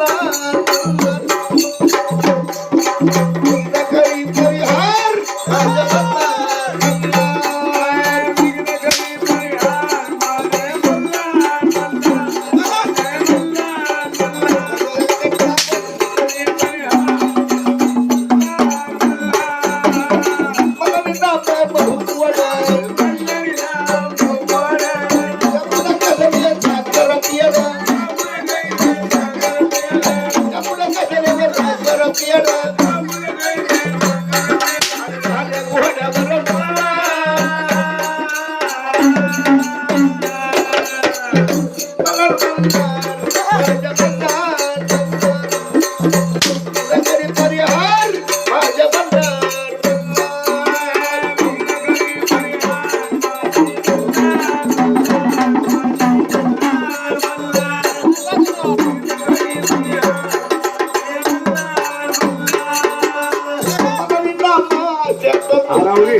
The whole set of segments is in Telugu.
Allah Yeah,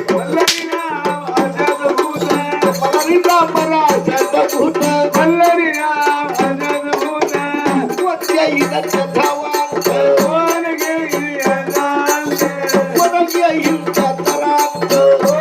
you got the rock.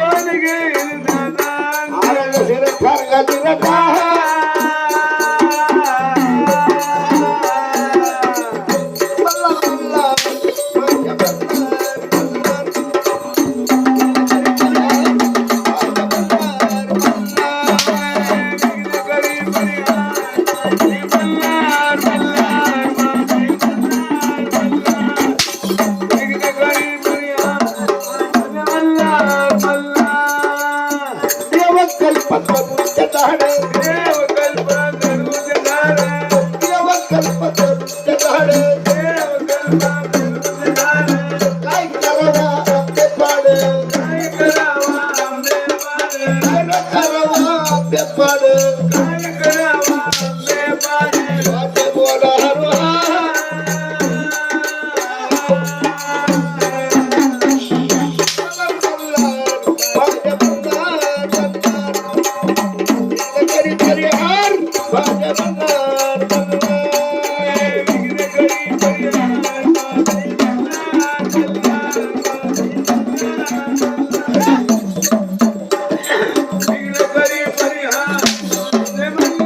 Father.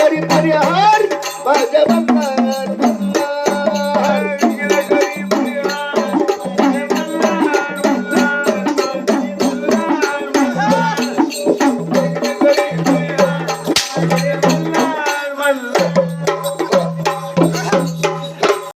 Hari Hari her Bhagwant